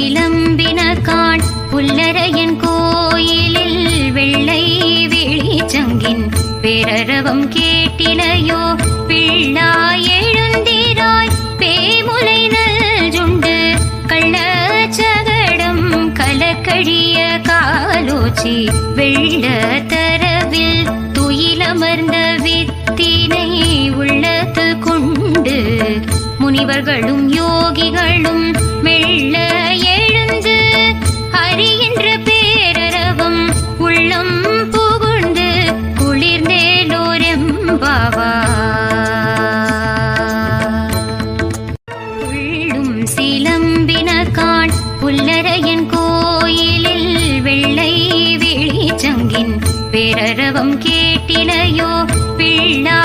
விளம்பின காண் புல்லரையன் கோயிலில் வெள்ளை வெளிச்சங்கின் பேரரவம் கேட்டிலையோ பிள்ளாய் எழுந்திராய் பேமுலை நல்ஜுண்டு கள்ளச்சகடம் கலக்கழிய காலோச்சி வெள்ள தரவில் துயிலமர்ந்த வித்தினை உள்ளத்து கொண்டு முனிவர்களும் யோகிகளும் புகுந்து குளிர்ந்தேலோரெம்பாவா உள்ளும் சிலம்பின காண் புல்லரையன் கோயிலில் வெள்ளை வெளிச்சங்கின் பேரரவம் கேட்டிலையோ பிள்ளா